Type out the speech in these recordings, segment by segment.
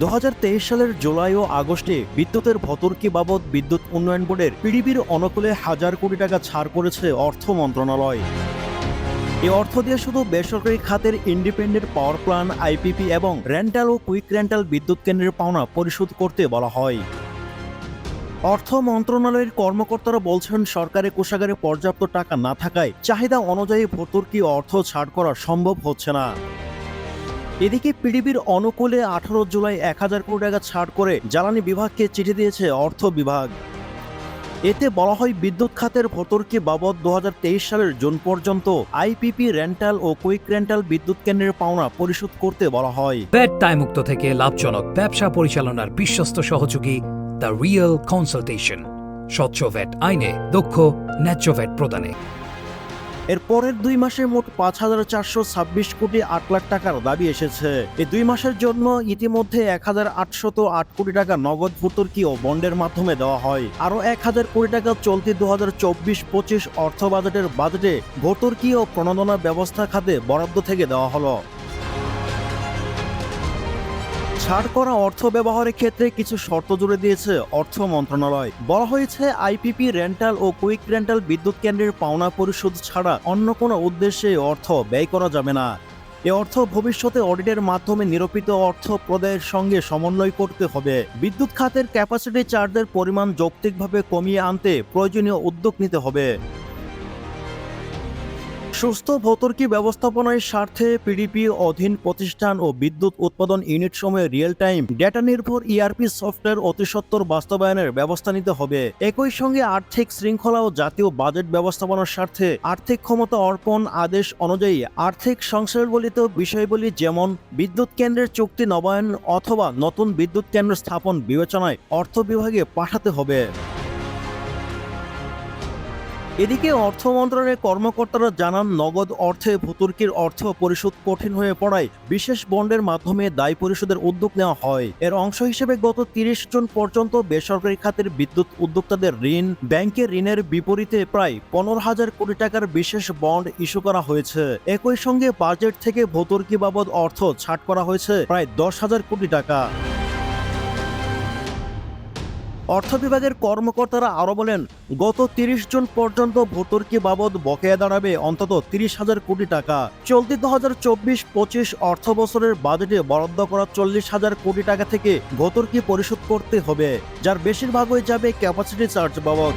দু হাজার তেইশ সালের জুলাই ও আগস্টে বিদ্যুতের ভতর্কি বাবদ বিদ্যুৎ উন্নয়ন বোর্ডের পিডিবির অনুকূলে হাজার কোটি টাকা ছাড় করেছে অর্থ মন্ত্রণালয়। এই অর্থ দিয়ে শুধু বেসরকারি খাতের ইন্ডিপেন্ডেন্ট পাওয়ার প্ল্যান, আইপিপি এবং রেন্টাল ও কুইক রেন্টাল বিদ্যুৎ কেন্দ্রের পাওনা পরিশোধ করতে বলা হয়। অর্থ মন্ত্রণালয়ের কর্মকর্তারা বলছেন, সরকারি কোষাগারে পর্যাপ্ত টাকা না থাকায় চাহিদা অনুযায়ী ভর্তুকি অর্থ ছাড় করা সম্ভব হচ্ছে না। এদিকে পিডিবির অনুকূলে আঠারো জুলাই এক হাজার কোটি টাকা ছাড় করে জ্বালানি বিভাগকে চিঠি দিয়েছে অর্থ বিভাগ। এতে বলা হয়, বিদ্যুৎ খাতের ভর্তুকি বাবদ দু হাজার তেইশ সালের জুন পর্যন্ত আইপিপি রেন্টাল ও কুইক রেন্টাল বিদ্যুৎ কেন্দ্রের পাওনা পরিশোধ করতে বলা হয়। ব্যাট দায়মুক্ত থেকে লাভজনক ব্যবসা পরিচালনার বিশ্বস্ত সহযোগী দ্য রিয়েল কনসালটেশন। স্বচ্ছ ভ্যাট আইনে দক্ষ, ন্যায্য ভ্যাট প্রদানে। এর পরের দুই মাসে মোট পাঁচ হাজার চারশো ছাব্বিশ কোটি আট লাখ টাকার দাবি এসেছে। এই দুই মাসের জন্য ইতিমধ্যে এক হাজার আটশত আট কোটি টাকা নগদ ভর্তুকি ও বন্ডের মাধ্যমে দেওয়া হয়। আরও এক হাজার কোটি টাকা চলতি দু হাজার চব্বিশ পঁচিশ অর্থ বাজেটের বাজেটে ভর্তুকি ও প্রণোদনা ব্যবস্থা খাতে বরাদ্দ থেকে দেওয়া হলো। করা অর্থ ব্যবহারের ক্ষেত্রে কিছু শর্ত জুড়ে দিয়েছে অর্থ মন্ত্রণালয়। বলা হয়েছে আইপিপি রেন্টাল ও কুইক রেন্টাল বিদ্যুৎ কেন্দ্রের পাওনা পরিশোধ ছাড়া অন্য কোনো উদ্দেশ্যে অর্থ ব্যয় করা যাবে না। এ অর্থ ভবিষ্যতে অডিটের মাধ্যমে নিরূপিত অর্থ প্রদায়ের সঙ্গে সমন্বয় করতে হবে। বিদ্যুৎ খাতের ক্যাপাসিটি চার্জের পরিমাণ যৌক্তিকভাবে কমিয়ে আনতে প্রয়োজনীয় উদ্যোগ নিতে হবে। সুস্থ ভৌতর্কি ব্যবস্থাপনার স্বার্থে পিডিপি অধীন প্রতিষ্ঠান ও বিদ্যুৎ উৎপাদন ইউনিট সময়ে রিয়েল টাইম ডেটা নির্ভর ইআরপি সফটওয়্যার অতিসত্বর বাস্তবায়নের ব্যবস্থা নিতে হবে। একই সঙ্গে আর্থিক শৃঙ্খলা ও জাতীয় বাজেট ব্যবস্থাপনার স্বার্থে আর্থিক ক্ষমতা অর্পণ আদেশ অনুযায়ী আর্থিক সংশ্লেষবলিত বিষয়গুলি যেমন বিদ্যুৎ কেন্দ্রের চুক্তি নবায়ন অথবা নতুন বিদ্যুৎ কেন্দ্র স্থাপন বিবেচনায় অর্থ বিভাগে পাঠাতে হবে। এদিকে অর্থ মন্ত্রণালয়ের কর্মকর্তারা জানান, নগদ অর্থে ভুতুর্কির অর্থ পরিশোধ কঠিন হয়ে পড়ায় বিশেষ বন্ডের মাধ্যমে দায় পরিশোধের উদ্যোগ নেওয়া হয়। এর অংশ হিসেবে গত তিরিশ জন পর্যন্ত বেসরকারি খাতের বিদ্যুৎ উদ্যোক্তাদের ঋণ, ব্যাংকের ঋণের বিপরীতে প্রায় পনেরো হাজার কোটি টাকার বিশেষ বন্ড ইস্যু করা হয়েছে। একই সঙ্গে বাজেট থেকে ভতুর্কি বাবদ অর্থ ছাট করা হয়েছে প্রায় দশ হাজার কোটি টাকা। অর্থ বিভাগের কর্মকর্তারা আরও বলেন, গত তিরিশ জন পর্যন্ত ভর্তুকি বাবদ বকেয়া দাঁড়াবে অন্তত তিরিশ হাজার কোটি টাকা। চলতি দু হাজার চব্বিশ পঁচিশ অর্থ বছরের বাজেটে বরাদ্দ করা চল্লিশ হাজার কোটি টাকা থেকে ভর্তুকি পরিশোধ করতে হবে, যার বেশিরভাগই যাবে ক্যাপাসিটি চার্জ বাবদ।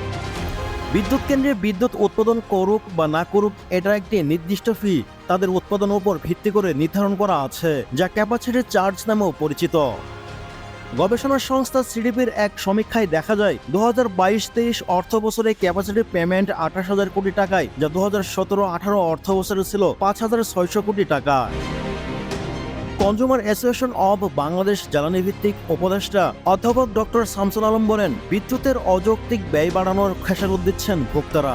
বিদ্যুৎ কেন্দ্রে বিদ্যুৎ উৎপাদন করুক বা না করুক, এটা একটি নির্দিষ্ট ফি তাদের উৎপাদনের উপর ভিত্তি করে নির্ধারণ করা আছে, যা ক্যাপাসিটি চার্জ নামেও পরিচিত। গবেষণা সংস্থা সিডিপির এক সমীক্ষায় দেখা যায় দু হাজার বাইশ তেইশ অর্থ বছরে ক্যাপাসিটি পেমেন্ট আঠাশ হাজার কোটি টাকায়, যা দু হাজার সতেরো আঠারো অর্থ বছরে ছিল পাঁচ হাজার ছয়শো কোটি টাকা। কনজুমার অ্যাসোসিয়েশন অব বাংলাদেশ জ্বালানি ভিত্তিক উপদেষ্টা অধ্যাপক ডক্টর শামসুল আলম বলেন, বিদ্যুতের অযৌক্তিক ব্যয় বাড়ানোর খেসারত দিচ্ছেন ভোক্তারা।